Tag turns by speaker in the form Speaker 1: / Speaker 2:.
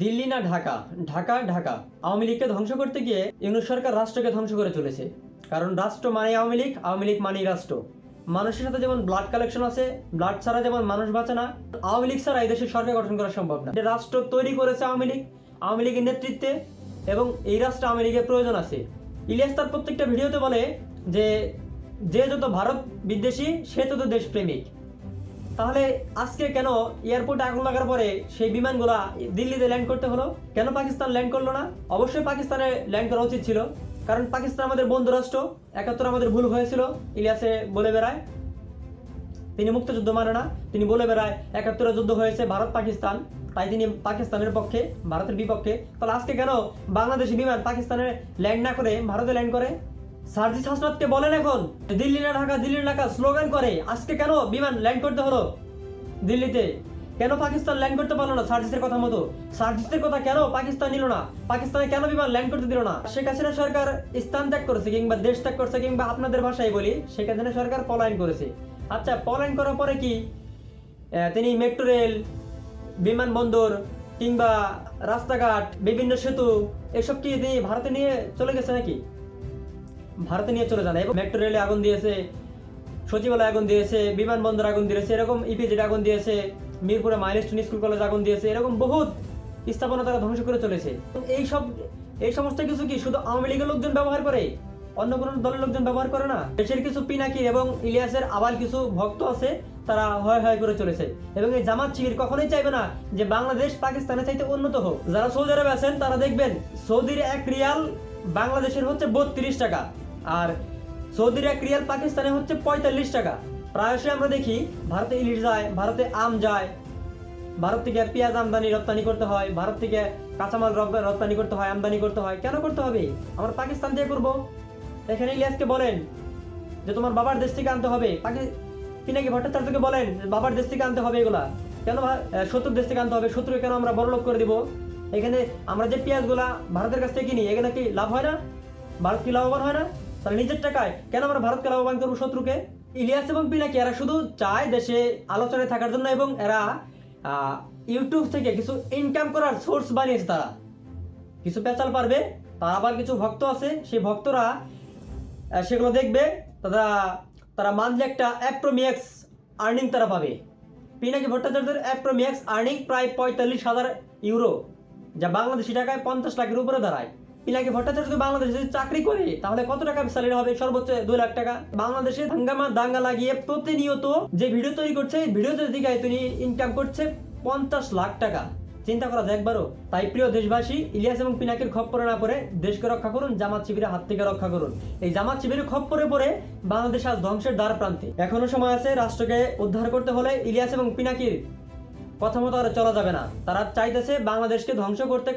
Speaker 1: দিল্লি না ঢাকা? ঢাকা ঢাকা। আওয়ামী লীগকে ধ্বংস করতে গিয়ে ইউনুস সরকার রাষ্ট্রকে ধ্বংস করে চলেছে। কারণ রাষ্ট্র মানে আওয়ামী লীগ আওয়ামী লীগ মানেই রাষ্ট্র। মানুষের সাথে যেমন ব্লাড কালেকশন আছে ব্লাড ছাড়া যেমন মানুষ বাঁচে না, আওয়ামী লীগ ছাড়া এই দেশের সরকার গঠন করা সম্ভব না। রাষ্ট্র তৈরি করেছে আওয়ামী লীগ, আওয়ামী লীগের নেতৃত্বে এবং এই রাষ্ট্র আওয়ামী লীগের প্রয়োজন আছে। ইলিয়াস তার প্রত্যেকটা ভিডিওতে বলে যে যে যত ভারত বিদ্বেষী, সে তত দেশপ্রেমিক। তাহলে আজকে কেন এয়ারপোর্টে আগুন লাগার পরে সেই বিমানগুলা দিল্লিতে ল্যান্ড করতে হলো? কেন পাকিস্তান ল্যান্ড করল না? অবশ্যই পাকিস্তানে ল্যান্ড করা উচিত ছিল। কারণ পাকিস্তান আমাদের বন্ধু রাষ্ট্র একাত্তর আমাদের ভুল হয়েছিল, ইলিয়াসে বলে বেড়ায়। তিনি মুক্তযুদ্ধ মানে না, তিনি বলে বেড়ায় একাত্তরের যুদ্ধ হয়েছে, ভারত, পাকিস্তান। তাই তিনি পাকিস্তানের পক্ষে, ভারতের বিপক্ষে। তাহলে আজকে কেন বাংলাদেশি বিমান পাকিস্তানে ল্যান্ড না করে, ভারতে ল্যান্ড করে? সার্জিস হাসনাতকে বলেন এখন, দিল্লি না ঢাকা, দিল্লি ঢাকা, স্লোগান করে, আজকে কেন বিমান ল্যান্ড করতে হলো? দিল্লিতে কেন পাকিস্তান ল্যান্ড করতে পারল না সার্জিসের কথা মতো? সার্জিসের কথা কেন পাকিস্তান নিল না? পাকিস্তানে কেন বিমান ল্যান্ড করতে দিল না? শেখ হাসিনা সরকার স্থান ত্যাগ করেছে কিংবা দেশ ত্যাগ করেছে কিংবা আপনাদের ভাষায় বলি, শেখ হাসিনা সরকার পলায়ন করেছে। আচ্ছা পলায়ন করার পরে কি তিনি মেট্রো রেল বিমানবন্দর কিংবা রাস্তাঘাট, বিভিন্ন সেতু, এসব কি তিনি ভারতে নিয়ে চলে গেছে নাকি? ভারতে নিয়ে চলে যান এবং মেট্রো রেলে আগুন দিয়েছে, সচিবালয় আগুন দিয়েছে, বিমানবন্দর আগুন দিয়েছে, এরকম ইপিজেড আগুন দিয়েছে, মিরপুরে মাইলস্টোন স্কুল কলেজ আগুন দিয়েছে, এরকম বহুত স্থাপনা তারা ধ্বংস করে চলেছে। এই সব, এই সমস্ত কিছু কি শুধু আওয়ামী লীগের লোকজন ব্যবহার করে? অন্য কোনো দলের লোকজন ব্যবহার করে না? দেশের কিছু পিনাকি এবং ইলিয়াসের আবার কিছু ভক্ত আছে, তারা হয় হয় করে চলেছে। এবং এই জামাত শিবির কখনোই চাইবে না যে বাংলাদেশ পাকিস্তানের চাইতে উন্নত হোক। যারা সৌদি আরবে আছেন, তারা দেখবেন সৌদির এক রিয়াল বাংলাদেশের হচ্ছে বত্রিশ টাকা। আর সৌদির রিয়াল, পাকিস্তানে হচ্ছে পঁয়তাল্লিশ টাকা। প্রায়শই আমরা দেখি ভারতে ইলিশ যায়, ভারতে আম যায়, ভারত থেকে পেঁয়াজ আমদানি, রপ্তানি করতে হয়, ভারত থেকে কাঁচামাল রপ- রপ্তানি করতে হয়, আমদানি করতে হয়। কেন করতে হবে? আমরা পাকিস্তান দিয়ে করব। এখানে ইলিয়াসকে বলেন যে, তোমার বাবার দেশ থেকে আনতে হবে। পাকি পিনাকি ভট্টাচার্যকে বলেন বাবার দেশ থেকে আনতে হবে এগুলা। কেন শত্রুর দেশ থেকে আনতে হবে? শত্রু কেন আমরা বড়লোক করে দিব? এখানে আমরা যে পেঁয়াজগুলা ভারতের কাছ থেকে কিনি এখানে কি লাভ হয় না? ভারত কি লাভবান হয় না? তাহলে নিজের টাকায়। কেন আমরা ভারতকে লাভবান করব শত্রুকে? ইলিয়াস এবং পিনাকি, এরা শুধু চায় দেশে আলোচনায় থাকার জন্য এবং এরা ইউটিউব থেকে কিছু ইনকাম করার সোর্স বানিয়েছে তারা। কিছু পেঁচাল পারবে, তার আবার কিছু ভক্ত আছে, সেই ভক্তরা সেগুলো দেখবে, তারা তারা মান্থলি একটা অ্যাপ্রোমিয়াক্স আর্নিং তারা পাবে। পিনাকি ভট্টাচার্যের অ্যাপ্রোমিয়াক্স আর্নিং প্রায় পঁয়তাল্লিশ হাজার ইউরো যা বাংলাদেশি টাকায় পঞ্চাশ লাখের উপরে দাঁড়ায়। পিনাকি ভট্টাচার্য যদি বাংলাদেশে যদি চাকরি করে, তাহলে কত টাকা স্যালারি হবে? সর্বোচ্চ দুই লাখ টাকা। বাংলাদেশে হাঙ্গামা দাঙ্গা লাগিয়ে প্রতিনিয়ত যে ভিডিও তৈরি করছে, এই ভিডিওতে দিকে তিনি ইনকাম করছে, পঞ্চাশ লাখ টাকা। চিন্তা করা যায় একবারও। তাই প্রিয় দেশবাসী, ইলিয়াস এবং পিনাকের খপ্পরে না পড়ে দেশকে রক্ষা করুন, জামাত শিবিরের হাত থেকে রক্ষা করুন। এই জামাত শিবিরের খপ্পরে পড়ে বাংলাদেশ আজ ধ্বংসের দ্বার প্রান্তে এখনও সময় আছে রাষ্ট্রকে উদ্ধার করতে হলে ইলিয়াস এবং পিনাকির কথা মতো আর চলা যাবে না। তারা চাইতেছে বাংলাদেশকে ধ্বংস করতে